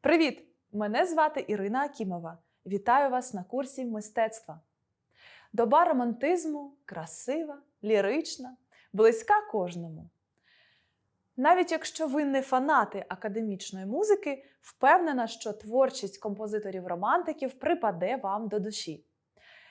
Привіт! Мене звати Ірина Акімова. Вітаю вас на курсі мистецтва. Доба романтизму красива, лірична, близька кожному. Навіть якщо ви не фанати академічної музики, впевнена, що творчість композиторів-романтиків припаде вам до душі.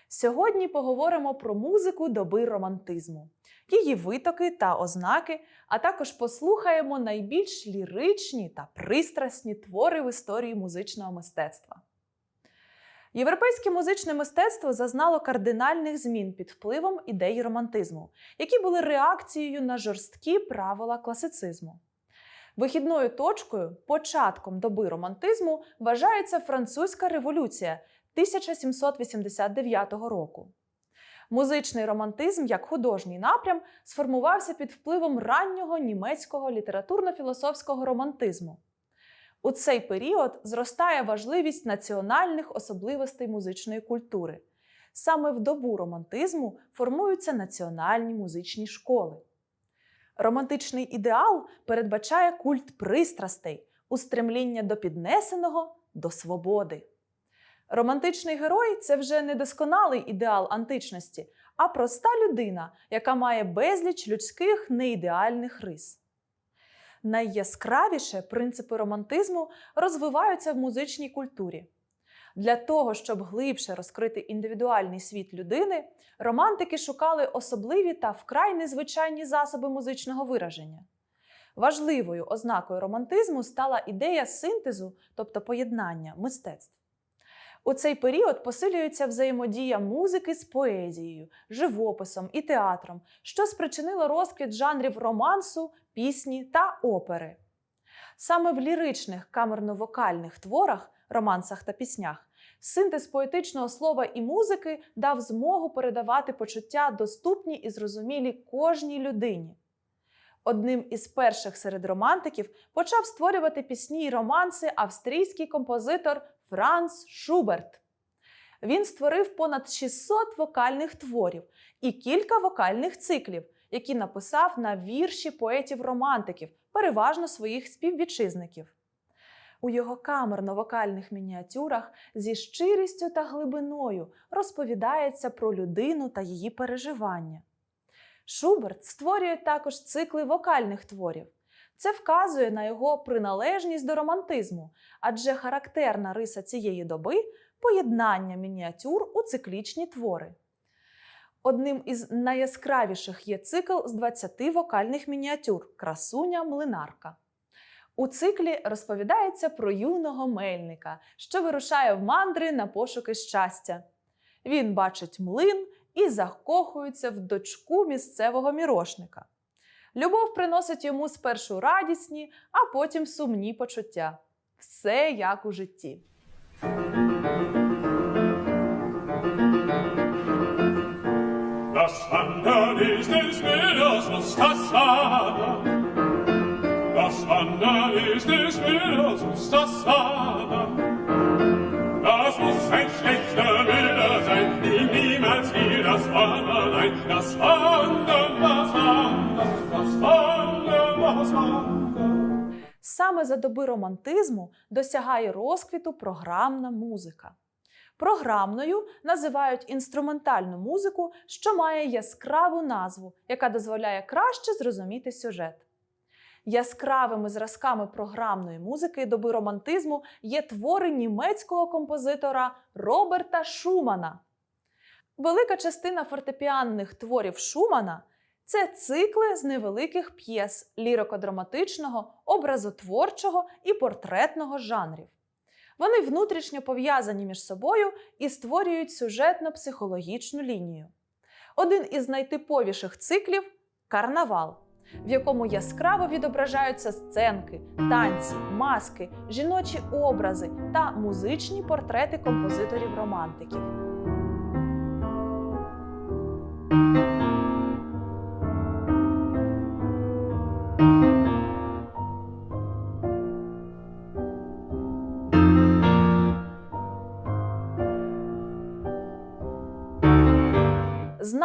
Сьогодні поговоримо про музику доби романтизму, її витоки та ознаки, а також послухаємо найбільш ліричні та пристрасні твори в історії музичного мистецтва. Європейське музичне мистецтво зазнало кардинальних змін під впливом ідей романтизму, які були реакцією на жорсткі правила класицизму. Вихідною точкою, початком доби романтизму, вважається французька революція 1789 року. Музичний романтизм як художній напрям сформувався під впливом раннього німецького літературно-філософського романтизму. У цей період зростає важливість національних особливостей музичної культури. Саме в добу романтизму формуються національні музичні школи. Романтичний ідеал передбачає культ пристрастей, устремління до піднесеного, до свободи. Романтичний герой це вже не досконалий ідеал античності, а проста людина, яка має безліч людських неідеальних рис. Найяскравіше принципи романтизму розвиваються в музичній культурі. Для того, щоб глибше розкрити індивідуальний світ людини, романтики шукали особливі та вкрай незвичайні засоби музичного вираження. Важливою ознакою романтизму стала ідея синтезу, тобто поєднання мистецтв. У цей період посилюється взаємодія музики з поезією, живописом і театром, що спричинило розквіт жанрів романсу, пісні та опери. Саме в ліричних камерно-вокальних творах, романсах та піснях, синтез поетичного слова і музики дав змогу передавати почуття доступні і зрозумілі кожній людині. Одним із перших серед романтиків почав створювати пісні й романси австрійський композитор Франц Шуберт. Він створив понад 600 вокальних творів і кілька вокальних циклів, які написав на вірші поетів-романтиків, переважно своїх співвітчизників. У його камерно-вокальних мініатюрах зі щирістю та глибиною розповідається про людину та її переживання. Шуберт створює також цикли вокальних творів. Це вказує на його приналежність до романтизму, адже характерна риса цієї доби поєднання мініатюр у циклічні твори. Одним із найяскравіших є цикл з 20 вокальних мініатюр Красуня млинарка. У циклі розповідається про юного мельника, що вирушає в мандри на пошуки щастя. Він бачить млин і закохується в дочку місцевого мірошника. Любов приносить йому спершу радісні, а потім сумні почуття. Все як у житті. Ist des Müllers Mustassada. Das muss ein schlechter Müller sein, die niemals will das Wandern ein. Das Wandern, Саме за доби романтизму досягає розквіту програмна музика. Програмною називають інструментальну музику, що має яскраву назву, яка дозволяє краще зрозуміти сюжет. Яскравими зразками програмної музики доби романтизму є твори німецького композитора Роберта Шумана. Велика частина фортепіанних творів Шумана це цикли з невеликих п'єс лірико-драматичного, образотворчого і портретного жанрів. Вони внутрішньо пов'язані між собою і створюють сюжетно-психологічну лінію. Один із найтиповіших циклів карнавал, в якому яскраво відображаються сценки, танці, маски, жіночі образи та музичні портрети композиторів-романтиків.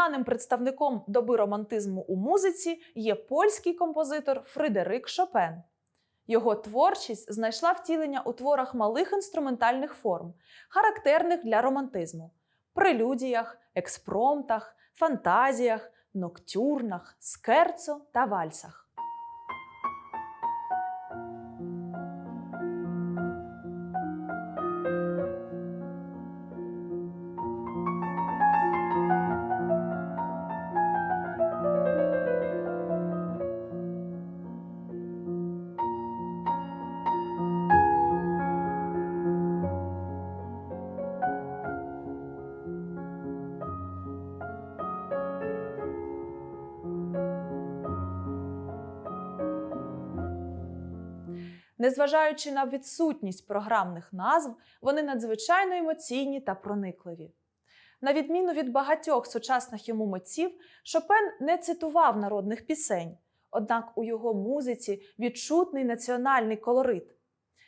Знаним представником доби романтизму у музиці є польський композитор Фредерик Шопен. Його творчість знайшла втілення у творах малих інструментальних форм, характерних для романтизму прелюдіях, експромтах, фантазіях, ноктюрнах, скерцо та вальсах. Незважаючи на відсутність програмних назв, вони надзвичайно емоційні та проникливі. На відміну від багатьох сучасних йому митців, Шопен не цитував народних пісень, однак у його музиці відчутний національний колорит.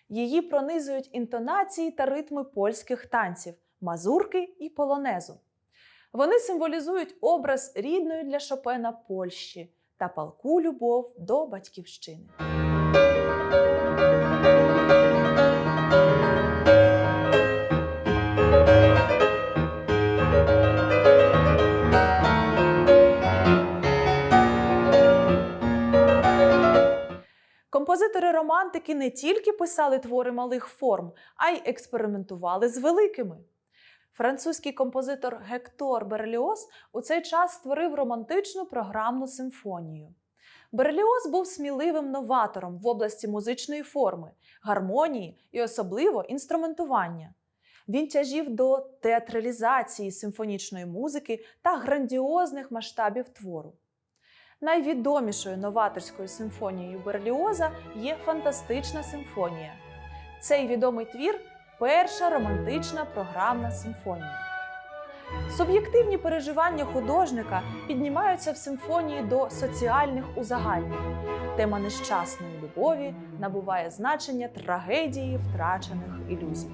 Її пронизують інтонації та ритми польських танців, мазурки і полонезу. Вони символізують образ рідної для Шопена Польщі та палку любов до батьківщини. Романтики не тільки писали твори малих форм, а й експериментували з великими. Французький композитор Гектор Берліоз у цей час створив романтичну програмну симфонію. Берліоз був сміливим новатором в області музичної форми, гармонії і особливо інструментування. Він тяжів до театралізації симфонічної музики та грандіозних масштабів твору. Найвідомішою новаторською симфонією Берліоза є фантастична симфонія. Цей відомий твір перша романтична програмна симфонія. Суб'єктивні переживання художника піднімаються в симфонії до соціальних узагальнень. Тема нещасної любові набуває значення трагедії втрачених ілюзій.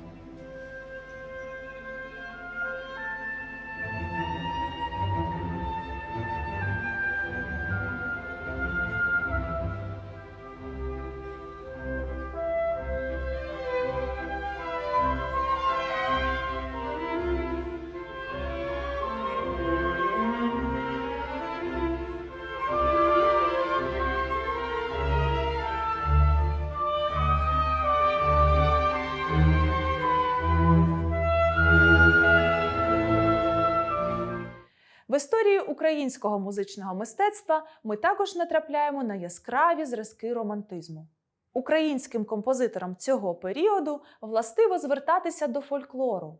Українського музичного мистецтва ми також натрапляємо на яскраві зразки романтизму. Українським композиторам цього періоду властиво звертатися до фольклору.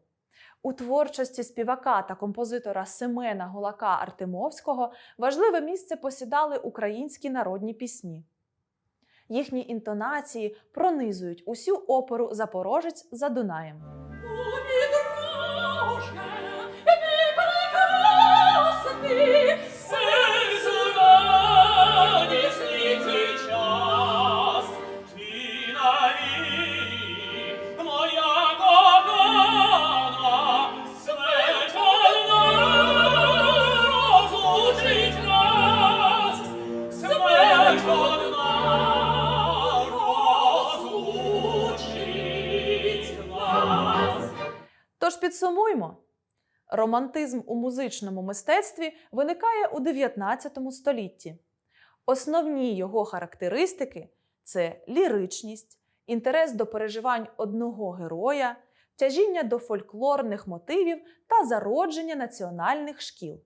У творчості співака та композитора Семена Гулака Артемовського важливе місце посідали українські народні пісні. Їхні інтонації пронизують усю оперу Запорожець за Дунаєм. Підсумуймо. Романтизм у музичному мистецтві виникає у 19 столітті. Основні його характеристики це ліричність, інтерес до переживань одного героя, тяжіння до фольклорних мотивів та зародження національних шкіл.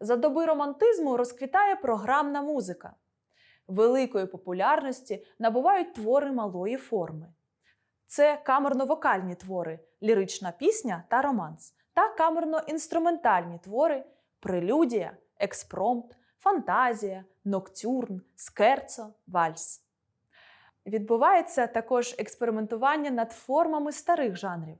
За доби романтизму розквітає програмна музика. Великої популярності набувають твори малої форми. Це камерно-вокальні твори, лірична пісня та романс, та камерно-інструментальні твори, прелюдія, експромт, фантазія, ноктюрн, скерцо, вальс. Відбувається також експериментування над формами старих жанрів.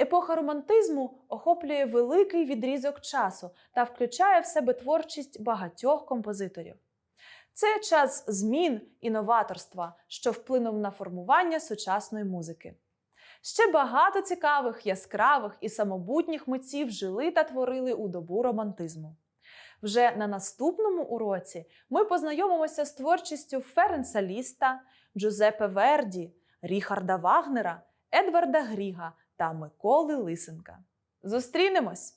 Епоха романтизму охоплює великий відрізок часу та включає в себе творчість багатьох композиторів. Це час змін і новаторства, що вплинув на формування сучасної музики. Ще багато цікавих, яскравих і самобутніх митців жили та творили у добу романтизму. Вже на наступному уроці ми познайомимося з творчістю Ференса Ліста, Джузеппе Верді, Ріхарда Вагнера, Едварда Гріга та Миколи Лисенка. Зустрінемось!